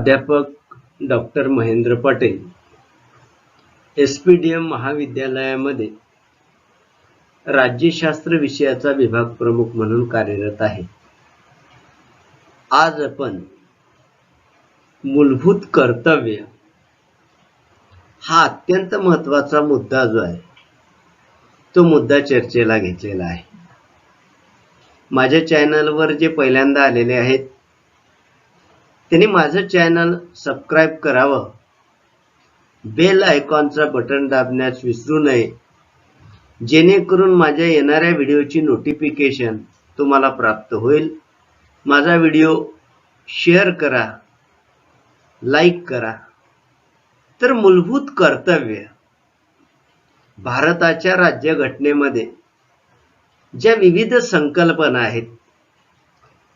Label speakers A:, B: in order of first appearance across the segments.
A: प्राध्यापक doctor Mahendra Patel S P D M महाविद्यालयामध्ये राज्यशास्त्र विषयाचा विभाग प्रमुख म्हणून कार्यरत आहे. आज आपण मूलभूत कर्तव्य हा अत्यंत महत्त्वाचा मुद्दा जो आहे तो मुद्दा चर्चेला घेतलेला आहे. माझ्या चॅनलवर जे पहिल्यांदा आलेले आहेत त्यांनी माझं चॅनल सबस्क्राईब करावं. बेल आयकॉनचा बटन दाबण्यास विसरू नये. जेणेकरून माझ्या येणाऱ्या व्हिडिओची नोटिफिकेशन तुम्हाला प्राप्त होईल. माझा व्हिडिओ शेअर करा लाईक करा. तर मूलभूत कर्तव्य भारताच्या राज्यघटनेमध्ये ज्या विविध संकल्पना आहेत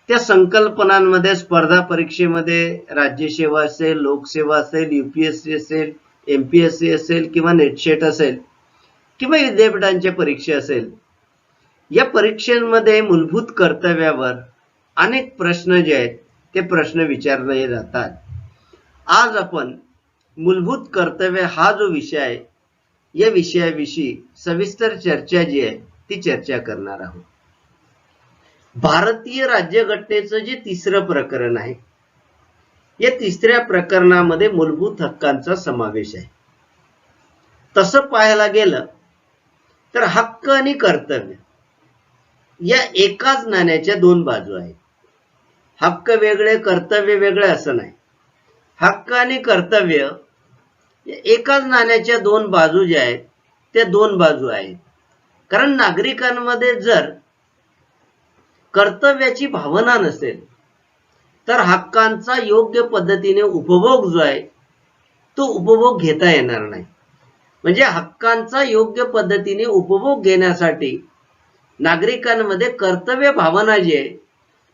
A: त्या संकल्पनांमध्ये स्पर्धा परीक्षेमध्ये राज्यसेवा असेल लोकसेवा असेल युपीएससी असेल एमपीएससी असेल किंवा नेटशेट असेल किंवा विद्यापीठांच्या परीक्षा असेल या परीक्षांमध्ये मूलभूत कर्तव्यावर अनेक प्रश्न जे आहेत ते प्रश्न विचारले जातात. आज आपण मूलभूत कर्तव्य हा जो विषय आहे या विषयाविषयी सविस्तर चर्चा जी आहे ती चर्चा करणार आहोत. भारतीय राज्यघटनेचं जे तिसरं प्रकरण आहे या तिसऱ्या प्रकरणामध्ये मूलभूत हक्कांचा समावेश आहे. तसं पाहायला गेलं तर हक्क आणि कर्तव्य या एकाच नाण्याच्या दोन बाजू आहेत. हक्क वेगळे कर्तव्य वेगळे असं नाही. हक्क आणि कर्तव्य एकाच नाण्याच्या दोन बाजू ज्या आहेत त्या दोन बाजू आहेत. कारण नागरिकांमध्ये जर कर्तव्याची भावना नसेल तर हक्कांचा योग्य पद्धतीने उपभोग जो आहे तो उपभोग घेता येणार नाही. म्हणजे हक्कांचा योग्य पद्धतीने उपभोग घेण्यासाठी नागरिकांमध्ये कर्तव्य भावना जी आहे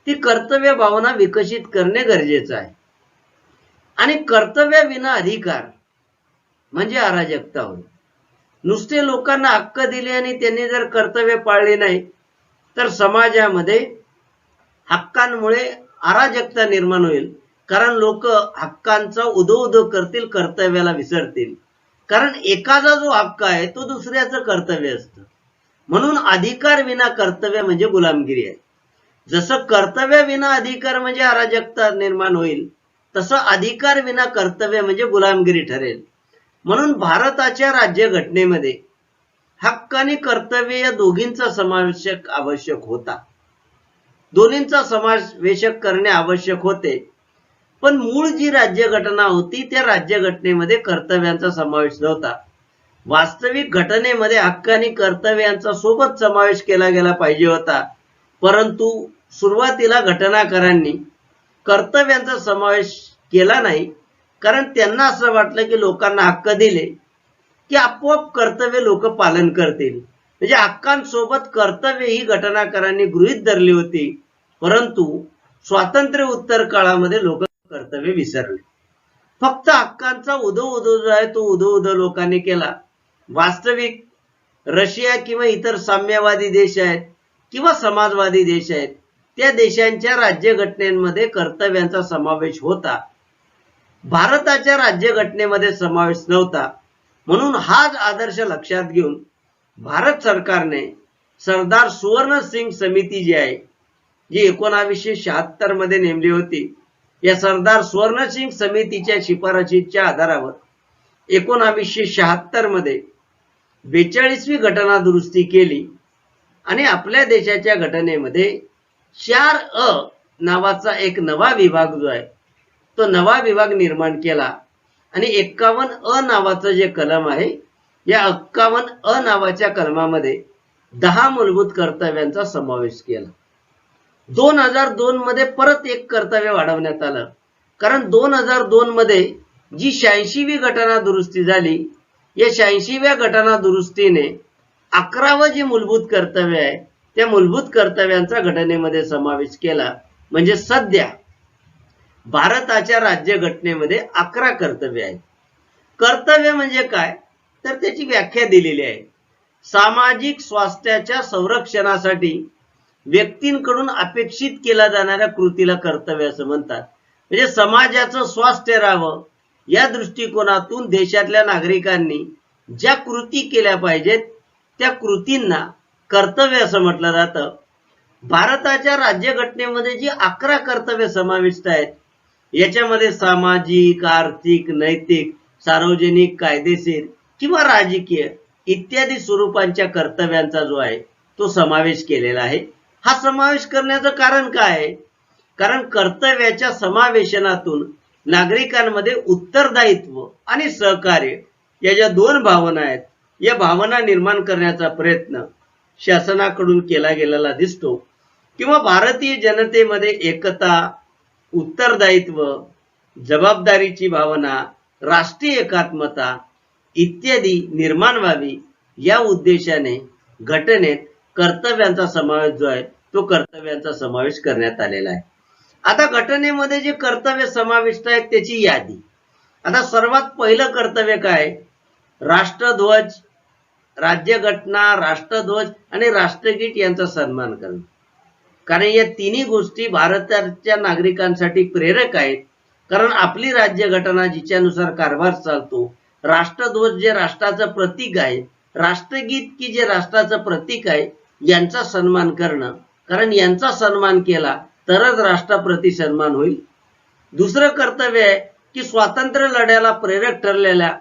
A: ती कर्तव्य भावना विकसित करणे गरजेचं आहे. आणि कर्तव्याविना अधिकार म्हणजे अराजकता होईल नुसते लोकांना हक्क दिले आणि त्यांनी जर कर्तव्य पाळले नाही तर समाजामध्ये हक्कांमुळे अराजकता निर्माण होईल. कारण लोक हक्कांचा उदो उदो करतील कर्तव्याला विसरतील. कारण एकाचा जो हक्क आहे तो दुसऱ्याचं कर्तव्य असतं. म्हणून अधिकार विना कर्तव्य म्हणजे गुलामगिरी आहे. जसं कर्तव्य विना अधिकार म्हणजे अराजकता निर्माण होईल तसं अधिकार विना कर्तव्य म्हणजे गुलामगिरी ठरेल. म्हणून भारताच्या राज्यघटनेमध्ये हक्क आणि कर्तव्य या दोघींचा समावेशक आवश्यक होता. दोन्हींचा समावेशक करणे आवश्यक होते. पण मूळ जी राज्यघटना होती त्या राज्यघटनेमध्ये कर्तव्यांचा समावेश नव्हता. वास्तविक घटनेमध्ये हक्क आणि कर्तव्यांचा सोबत समावेश केला गेला पाहिजे होता. परंतु सुरुवातीला घटनाकारांनी कर्तव्यांचा समावेश केला नाही कारण त्यांना असं वाटलं की लोकांना हक्क दिले. की आपोआप कर्तव्य लोक पालन करतील. म्हणजे हक्कांसोबत कर्तव्य ही घटनाकारांनी गृहीत धरली होती. परंतु स्वातंत्र्य उत्तर काळामध्ये लोक कर्तव्य विसरले. फक्त हक्कांचा उदो उदो जो आहे तो उदो उदो लोकांनी केला. वास्तविक रशिया किंवा इतर साम्यवादी देश आहेत किंवा समाजवादी देश आहेत त्या देशांच्या राज्यघटनेमध्ये कर्तव्यांचा समावेश होता. भारताच्या राज्यघटनेमध्ये समावेश नव्हता. म्हणून हाच आदर्श लक्षात घेऊन भारत सरकारने सरदार सुवर्ण सिंग समिती जी आहे जी एकोणावीसशे शहात्तरमध्ये नेमली होती या सरदार सुवर्ण सिंग समितीच्या शिफारशीच्या आधारावर एकोणावीसशे शहात्तरमध्ये बेचाळीसवी घटना दुरुस्ती केली आणि आपल्या देशाच्या घटनेमध्ये चार अ नावाचा एक नवा विभाग जो आहे तो नवा विभाग निर्माण केला. आणि एक्कावन्न अ नावाचं जे कलम आहे या एक्कावन्न अ नावाच्या कलमामध्ये दहा मूलभूत कर्तव्यांचा समावेश केला. दोन हजार दोन मध्ये परत एक कर्तव्य वाढवण्यात आलं. कारण दोन हजार दोन मध्ये जी शहाऐंशीवी घटना दुरुस्ती झाली या शहाऐंशीव्या घटना दुरुस्तीने अकरावं जे मूलभूत कर्तव्य आहे त्या मूलभूत कर्तव्यांचा घटनेमध्ये समावेश केला. म्हणजे सध्या भारताच्या राज्यघटनेमध्ये अकरा कर्तव्य आहेत. कर्तव्य म्हणजे काय? तर त्याची व्याख्या दिलेली आहे. सामाजिक स्वास्थ्याच्या संरक्षणासाठी व्यक्तींकडून अपेक्षित केल्या जाणाऱ्या कृतीला कर्तव्य असं म्हणतात. म्हणजे समाजाचं स्वास्थ्य राहावं या दृष्टिकोनातून देशातल्या नागरिकांनी ज्या कृती केल्या पाहिजेत त्या कृतींना कर्तव्य असं म्हटलं जातं. भारताच्या राज्यघटनेमध्ये जी अकरा कर्तव्य समाविष्ट आहेत याच्यामध्ये सामाजिक आर्थिक नैतिक सार्वजनिक कायदेशीर किंवा राजकीय इत्यादी स्वरूपांच्या कर्तव्यांचा जो आहे तो समावेश केलेला आहे. हा समावेश करण्याचं कारण काय आहे? कारण कर्तव्याच्या समावेशनातून नागरिकांमध्ये उत्तरदायित्व आणि सहकार्य या ज्या दोन भावना आहेत या भावना निर्माण करण्याचा प्रयत्न शासनाकडून केला गेलेला दिसतो. किंवा भारतीय जनतेमध्ये एकता उत्तरदायित्व जबाबदारीची भावना राष्ट्रीय एकात्मता इत्यादी निर्माण व्हावी या उद्देशाने घटनेत कर्तव्यांचा समावेश जो आहे तो कर्तव्यांचा समावेश करण्यात आलेला आहे. आता घटनेमध्ये जे कर्तव्य समाविष्ट आहेत त्याची यादी. आता सर्वात पहिलं कर्तव्य काय? राष्ट्रध्वज राज्यघटना राष्ट्रध्वज आणि राष्ट्रगीत यांचा सन्मान करणं. कारण या तिन्ही गोष्टी भारताच्या नागरिकांसाठी प्रेरक आहेत. कारण आपली राज्यघटना जिच्यानुसार कारभार चालतो राष्ट्रध्वज जे राष्ट्राचं प्रतीक आहे राष्ट्रगीत की जे राष्ट्राचं प्रतीक आहे यांचा सन्मान करणं. कारण यांचा सन्मान केला तरच राष्ट्राप्रती सन्मान होईल. दुसरं कर्तव्य आहे की स्वातंत्र्य लढ्याला प्रेरक ठरलेल्या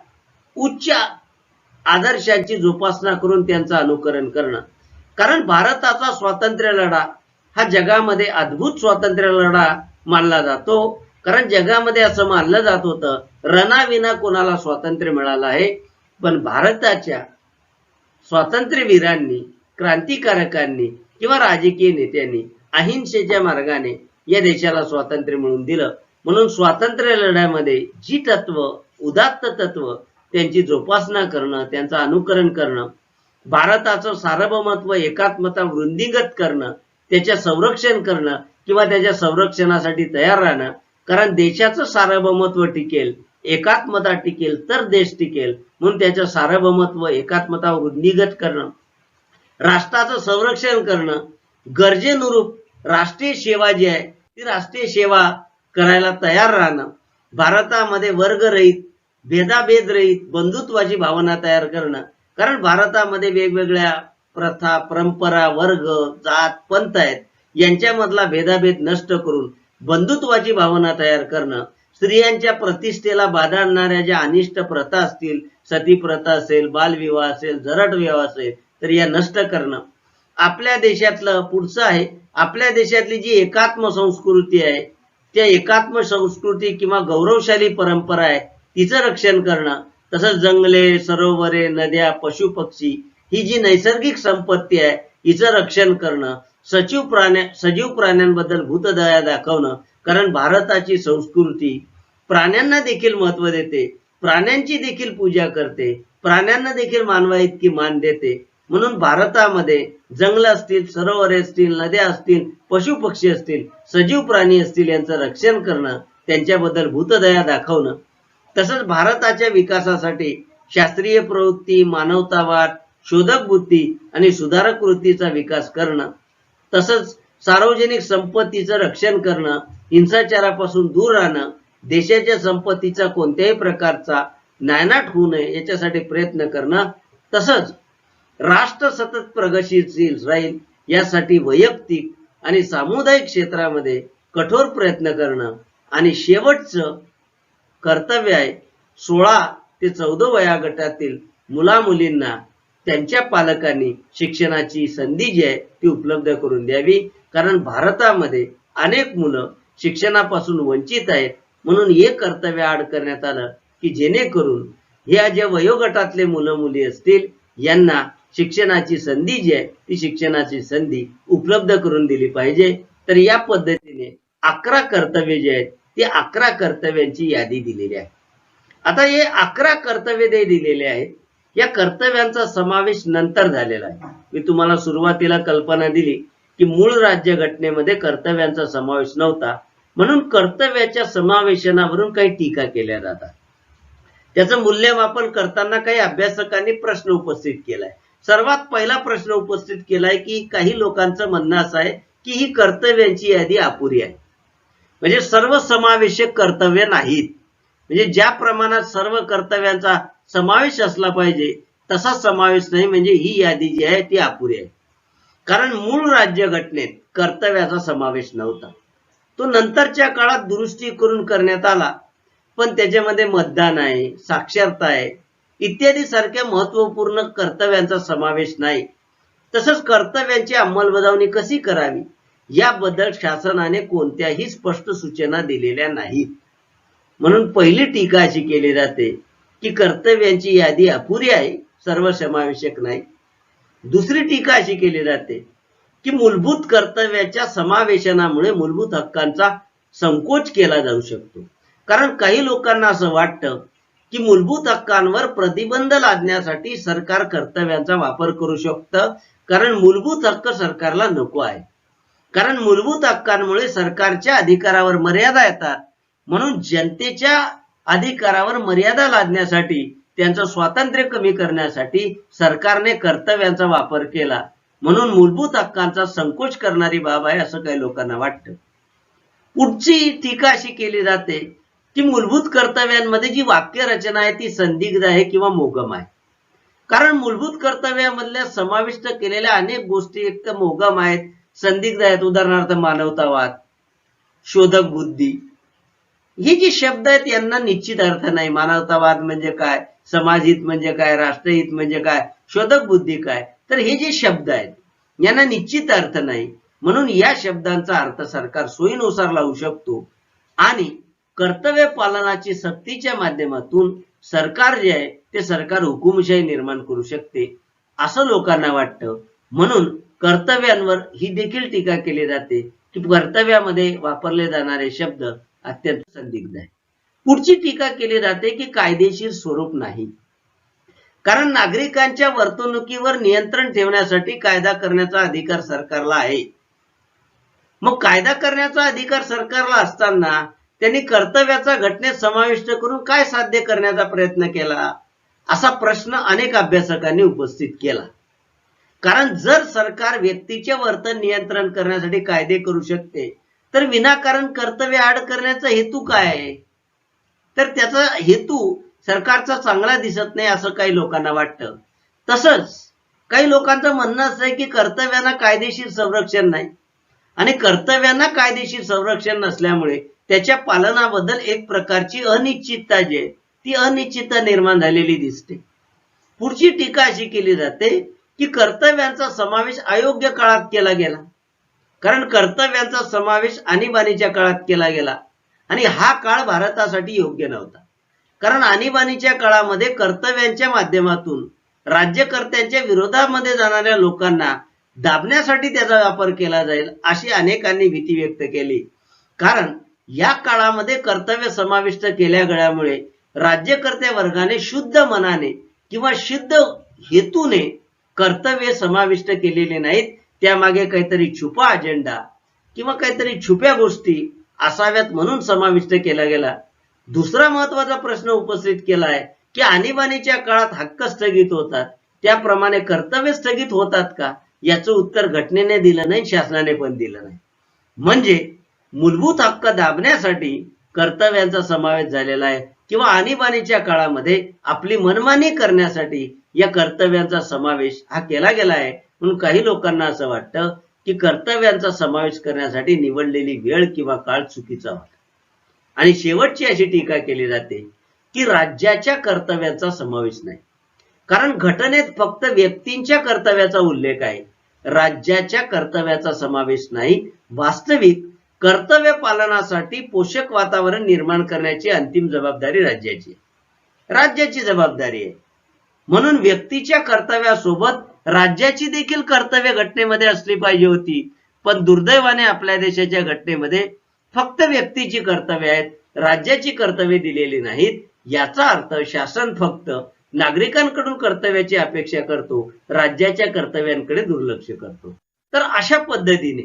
A: उच्च आदर्शांची जोपासना करून त्यांचं अनुकरण करणं. कारण भारताचा स्वातंत्र्य लढा हा जगामध्ये अद्भुत स्वातंत्र्य लढा मानला जातो. कारण जगामध्ये असं मानलं जात होतं रणाविना कोणाला स्वातंत्र्य मिळालं आहे. पण भारताच्या स्वातंत्र्यवीरांनी क्रांतिकारकांनी किंवा राजकीय नेत्यांनी अहिंसेच्या मार्गाने या देशाला स्वातंत्र्य मिळवून दिलं. म्हणून स्वातंत्र्य लढ्यामध्ये जी तत्व उदात्त तत्व त्यांची जोपासना करणं त्यांचं अनुकरण करणं भारताचं सार्वभौमत्व एकात्मता वृद्धिंगत करणं त्याच्या संरक्षण करणं किंवा त्याच्या संरक्षणासाठी तयार राहणं. कारण देशाचं सार्वभौमत्व टिकेल एकात्मता टिकेल तर देश टिकेल. म्हणून त्याचं सार्वभौमत्व एकात्मता वृद्धिगत करणं. राष्ट्राचं संरक्षण करणं गरजेनुरूप राष्ट्रीय सेवा जी आहे ती राष्ट्रीय सेवा करायला तयार राहणं. भारतामध्ये वर्गरहित भेदाभेद रहित बंधुत्वाची भावना तयार करणं. कारण भारतामध्ये वेगवेगळ्या प्रथा परंपरा वर्ग जात पंत आहेत यांच्यामधला भेदाभेद नष्ट करून बंधुत्वाची भावना तयार करणं स्त्रियांच्या प्रतिष्ठेला बाधा आणणाऱ्या ज्या अनिष्ट प्रथा असतील सती प्रथा असेल बालविवाह असेल जरट विवाह असेल तर या नष्ट करणं. आपल्या देशातलं पुढचं आहे आपल्या देशातली जी एकात्म संस्कृती आहे त्या एकात्म संस्कृती किंवा गौरवशाली परंपरा आहे तिचं रक्षण करणं तसंच जंगले सरोवरे नद्या पशु पक्षी ही जी नैसर्गिक संपत्ती आहे हिचं रक्षण करणं सचिव प्राण्या सजीव प्राण्यांबद्दल भूतदया दाखवणं कारण भारताची संस्कृती प्राण्यांना देखील महत्त्व देते प्राण्यांची देखील पूजा करते प्राण्यांना देखील मानवा इतकी मान देते. म्हणून भारतामध्ये जंगल असतील सरोवरे असतील नद्या असतील पशु पक्षी असतील सजीव प्राणी असतील यांचं रक्षण करणं त्यांच्याबद्दल भूतदया दाखवणं. तसंच भारताच्या विकासासाठी शास्त्रीय प्रवृत्ती मानवतावाद शोधक बुद्धी आणि सुधारक वृत्तीचा विकास करणं तसंच सार्वजनिक संपत्तीचं रक्षण करणं हिंसाचारापासून दूर राहणं देशाच्या संपत्तीचा कोणत्याही प्रकारचा नायनाट होऊ नये याच्यासाठी प्रयत्न करणं तसंच राष्ट्र सतत प्रगतीशील राहील यासाठी वैयक्तिक आणि सामुदायिक क्षेत्रामध्ये कठोर प्रयत्न करणं आणि शेवटचं कर्तव्य आहे सोळा ते चौदा वया गटातील मुला मुलींना त्यांच्या पालकांनी शिक्षणाची संधी जी आहे ती उपलब्ध करून द्यावी. कारण भारतामध्ये अनेक मुलं शिक्षणापासून वंचित आहेत. म्हणून हे कर्तव्य आड करण्यात आलं की जेणेकरून ह्या ज्या वयोगटातले मुलं मुली असतील यांना शिक्षणाची संधी जी आहे ती शिक्षणाची संधी उपलब्ध करून दिली पाहिजे. तर या पद्धतीने अकरा कर्तव्य जे आहेत ते अकरा कर्तव्यांची यादी दिलेली आहे. आता हे अकरा कर्तव्य जे दिलेले आहेत या कर्तव्यांचा समावेश नंतर झालेला आहे. मी तुम्हाला सुरुवातीला कल्पना दिली की मूळ राज्य घटनेमध्ये कर्तव्यांचा समावेश नव्हता. म्हणून कर्तव्याच्या समावेशनावरून काही टीका केल्या जातात. त्याचं मूल्यमापन करताना काही अभ्यासकांनी प्रश्न उपस्थित केलाय. सर्वात पहिला प्रश्न उपस्थित केलाय की काही लोकांचं म्हणणं असं आहे की ही कर्तव्यांची यादी अपुरी आहे. म्हणजे सर्व समावेशक कर्तव्य नाहीत. म्हणजे ज्या प्रमाणात सर्व कर्तव्यांचा समावेश असला पाहिजे तसा समावेश नाही म्हणजे ही यादी जी आहे ती अपुरी आहे. कारण मूळ राज्य घटनेत कर्तव्याचा समावेश नव्हता. तो नंतरच्या काळात दुरुस्ती करून करण्यात आला पण त्याच्यामध्ये मतदान आहे साक्षरता आहे इत्यादी सारख्या महत्त्वपूर्ण कर्तव्यांचा समावेश नाही. तसंच कर्तव्यांची अंमलबजावणी कशी करावी याबद्दल शासनाने कोणत्याही स्पष्ट सूचना दिलेल्या नाहीत. म्हणून पहिली टीका अशी केली जाते की कर्तव्यांची यादी अपुरी आहे सर्व समावेशक नाही. दुसरी टीका अशी केली जाते की मूलभूत कर्तव्याच्या समावेशनामुळे मूलभूत हक्कांचा संकोच केला जाऊ शकतो. कारण काही लोकांना असं वाटतं की मूलभूत हक्कांवर प्रतिबंध लादण्यासाठी सरकार कर्तव्यांचा वापर करू शकतं कारण मूलभूत हक्क सरकारला नको आहे. कारण मूलभूत हक्कांमुळे सरकारच्या अधिकारावर मर्यादा येतात. म्हणून जनतेच्या अधिकारावर मर्यादा लादण्यासाठी त्यांचं स्वातंत्र्य कमी करण्यासाठी सरकारने कर्तव्यांचा वापर केला. म्हणून मूलभूत हक्कांचा संकोच करणारी बाब आहे असं काही लोकांना वाटतं. पुढची टीका अशी केली जाते की मूलभूत कर्तव्यांमध्ये जी वाक्य रचना आहे ती संदिग्ध आहे किंवा मोगम आहे. कारण मूलभूत कर्तव्यामधल्या समाविष्ट केलेल्या अनेक गोष्टी एक तर मोगम आहेत संदिग्ध आहेत उदाहरणार्थ मानवतावाद शोधक बुद्धी हे जे शब्द आहेत यांना निश्चित अर्थ नाही. मानवतावाद म्हणजे काय? समाजहित म्हणजे काय? राष्ट्रहित म्हणजे काय? शोधक बुद्धी काय? तर हे जे शब्द आहेत यांना निश्चित अर्थ नाही. म्हणून या शब्दांचा अर्थ सरकार सोयीनुसार लावू शकतो. आणि कर्तव्य पालनाची सक्तीच्या माध्यमातून सरकार जे आहे ते सरकार हुकुमशाही निर्माण करू शकते असं लोकांना वाटतं. म्हणून कर्तव्यांवर ही देखील टीका केली जाते की कर्तव्यामध्ये वापरले जाणारे शब्द अत्यंत संदिग्ध आहे. पुढची टीका केली जाते की कायदेशीर स्वरूप नाही. कारण नागरिकांच्या वर्तणुकीवर नियंत्रण ठेवण्यासाठी कायदा करण्याचा अधिकार सरकारला आहे. मग कायदा करण्याचा अधिकार सरकारला असताना त्यांनी कर्तव्याचा घटनेत समाविष्ट करून काय साध्य करण्याचा प्रयत्न केला? असा प्रश्न अनेक अभ्यासकांनी उपस्थित केला. कारण जर सरकार व्यक्तीचे वर्तन नियंत्रण करण्यासाठी कायदे करू शकते तर विनाकारण कर्तव्य आड करण्याचा हेतू काय आहे? तर त्याचा हेतू सरकारचा चांगला दिसत नाही असं काही लोकांना वाटतं. तसंच काही लोकांचं म्हणणं असं आहे की कर्तव्यांना कायदेशीर संरक्षण नाही आणि कर्तव्यांना कायदेशीर संरक्षण नसल्यामुळे त्याच्या पालनाबद्दल एक प्रकारची अनिश्चितता जी आहे ती अनिश्चितता निर्माण झालेली दिसते. पुढची टीका अशी केली जाते की कर्तव्यांचा समावेश अयोग्य काळात केला गेला. कारण कर्तव्यांचा समावेश आणीबाणीच्या काळात केला गेला. आणि हा काळ भारतासाठी योग्य नव्हता. कारण आणीबाणीच्या काळामध्ये कर्तव्यांच्या माध्यमातून राज्यकर्त्यांच्या विरोधामध्ये जाणाऱ्या लोकांना दाबण्यासाठी त्याचा वापर केला जाईल अशी अनेकांनी भीती व्यक्त केली. कारण या काळामध्ये कर्तव्य समाविष्ट केल्या गेल्यामुळे राज्यकर्त्या वर्गाने शुद्ध मनाने किंवा शुद्ध हेतूने कर्तव्य समाविष्ट केलेले नाहीत त्यामागे काहीतरी छुपा अजेंडा किंवा काहीतरी छुप्या गोष्टी असाव्यात म्हणून समाविष्ट केला गेला. दुसरा महत्त्वाचा प्रश्न उपस्थित केला आहे की आणीबाणीच्या काळात हक्क स्थगित होतात. त्याप्रमाणे कर्तव्य स्थगित होतात का? याचं उत्तर घटनेने दिलं नाही शासनाने पण दिलं नाही. म्हणजे मूलभूत हक्क दाबण्यासाठी कर्तव्यांचा समावेश झालेला आहे किंवा आणीबाणीच्या काळामध्ये आपली मनमानी करण्यासाठी या कर्तव्यांचा समावेश हा केला गेला आहे. म्हणून काही लोकांना असं वाटतं की कर्तव्यांचा समावेश करण्यासाठी निवडलेली वेळ किंवा काळ चुकीचा होता. आणि शेवटची अशी टीका केली जाते की राज्याच्या कर्तव्याचा समावेश नाही. कारण घटनेत फक्त व्यक्तींच्या कर्तव्याचा उल्लेख आहे. राज्याच्या कर्तव्याचा समावेश नाही. वास्तविक कर्तव्य पालनासाठी पोषक वातावरण निर्माण करण्याची अंतिम जबाबदारी राज्याची राज्याची जबाबदारी आहे. म्हणून व्यक्तीच्या कर्तव्यासोबत राज्याची देखील कर्तव्य घटनेमध्ये असली पाहिजे होती. पण दुर्दैवाने आपल्या देशाच्या घटनेमध्ये फक्त व्यक्तीची कर्तव्य आहेत राज्याची कर्तव्य दिलेली नाहीत. याचा अर्थ शासन फक्त नागरिकांकडून कर्तव्याची अपेक्षा करतो राज्याच्या कर्तव्यांकडे दुर्लक्ष करतो. तर अशा पद्धतीने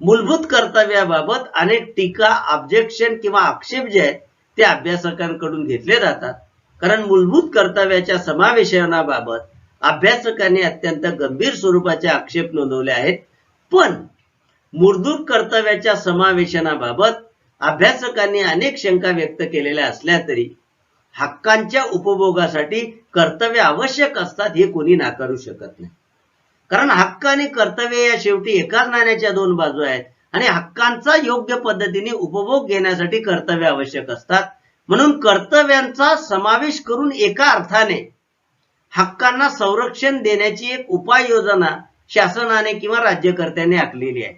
A: मूलभूत कर्तव्याबाबत अनेक टीका ऑब्जेक्शन किंवा आक्षेप जे आहेत ते अभ्यासकांकडून घेतले जातात. कारण मूलभूत कर्तव्याच्या समावेशनाबाबत अभ्यासकांनी अत्यंत गंभीर स्वरूपाचे आक्षेप नोंदवले आहेत. पण मुरदूर कर्तव्याच्या समावेशनाबाबत अभ्यासकांनी अनेक शंका व्यक्त केलेल्या असल्या तरी हक्कांच्या उपभोगासाठी कर्तव्य आवश्यक असतात हे कोणी नाकारू शकत नाही. कारण हक्क आणि कर्तव्य या शेवटी एकाच नाण्याच्या दोन बाजू आहेत. आणि हक्कांचा योग्य पद्धतीने उपभोग घेण्यासाठी कर्तव्य आवश्यक असतात. म्हणून कर्तव्यांचा समावेश करून एका अर्थाने हक्कांना संरक्षण देण्याची एक उपाययोजना शासनाने किंवा राज्यकर्त्याने आखलेली आहे.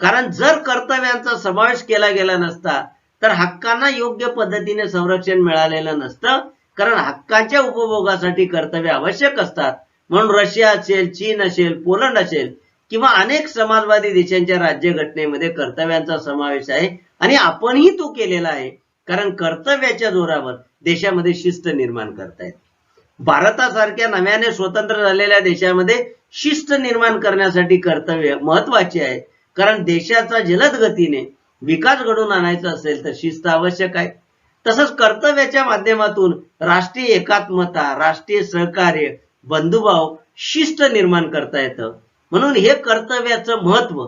A: कारण जर कर्तव्यांचा समावेश केला गेला नसता तर हक्कांना योग्य पद्धतीने संरक्षण मिळालेलं नसतं. कारण हक्कांच्या उपभोगासाठी कर्तव्य आवश्यक असतात. म्हणून रशिया असेल चीन असेल पोलंड असेल किंवा अनेक समाजवादी देशांच्या राज्यघटनेमध्ये कर्तव्यांचा समावेश आहे आणि आपणही तो केलेला आहे. कारण कर्तव्याच्या जोरावर देशामध्ये शिस्त निर्माण करतायत भारतासारख्या नव्याने स्वतंत्र झालेल्या देशामध्ये शिस्त निर्माण करण्यासाठी कर्तव्य महत्त्वाचे आहे. कारण देशाचा जलद गतीने विकास घडवून आणायचा असेल तर शिस्त आवश्यक आहे. तसंच कर्तव्याच्या माध्यमातून राष्ट्रीय एकात्मता राष्ट्रीय सहकार्य बंधुभाव शिस्त निर्माण करता येतं. म्हणून हे कर्तव्याचं महत्त्व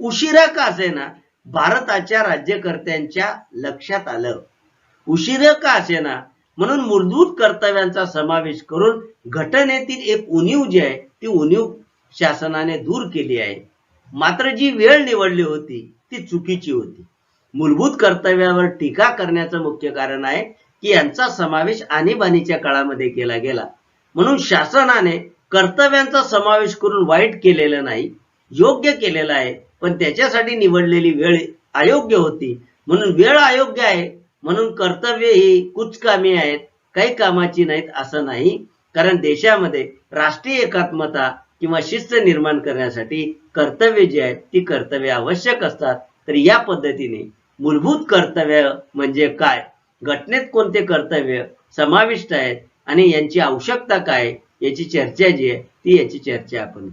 A: उशिरा का असेना भारताच्या राज्यकर्त्यांच्या लक्षात आलं. उशिरा का असेना म्हणून मूलभूत कर्तव्यांचा समावेश करून घटनेतील एक उणीव जी आहे ती उणीव शासनाने दूर केली आहे. मात्र जी वेळ निवडली होती ती चुकीची होती. मूलभूत कर्तव्यावर टीका करण्याचं मुख्य कारण आहे की यांचा समावेश आणीबाणीच्या काळामध्ये केला गेला. म्हणून शासनाने कर्तव्यांचा समावेश करून वाईट केलेलं नाही योग्य केलेलं आहे पण त्याच्यासाठी निवडलेली वेळ अयोग्य होती. म्हणून वेळ अयोग्य आहे म्हणून कर्तव्य ही कुचकामी आहेत काही कामाची नाहीत असं नाही. कारण देशामध्ये राष्ट्रीय एकात्मता किंवा शिस्त निर्माण करण्यासाठी कर्तव्य जी आहेत ती कर्तव्य आवश्यक असतात. तर या पद्धतीने मूलभूत कर्तव्य म्हणजे काय? घटनेत कोणते कर्तव्य समाविष्ट आहेत आणि यांची आवश्यकता काय? याची चर्चा जी आहे ती याची चर्चा आपण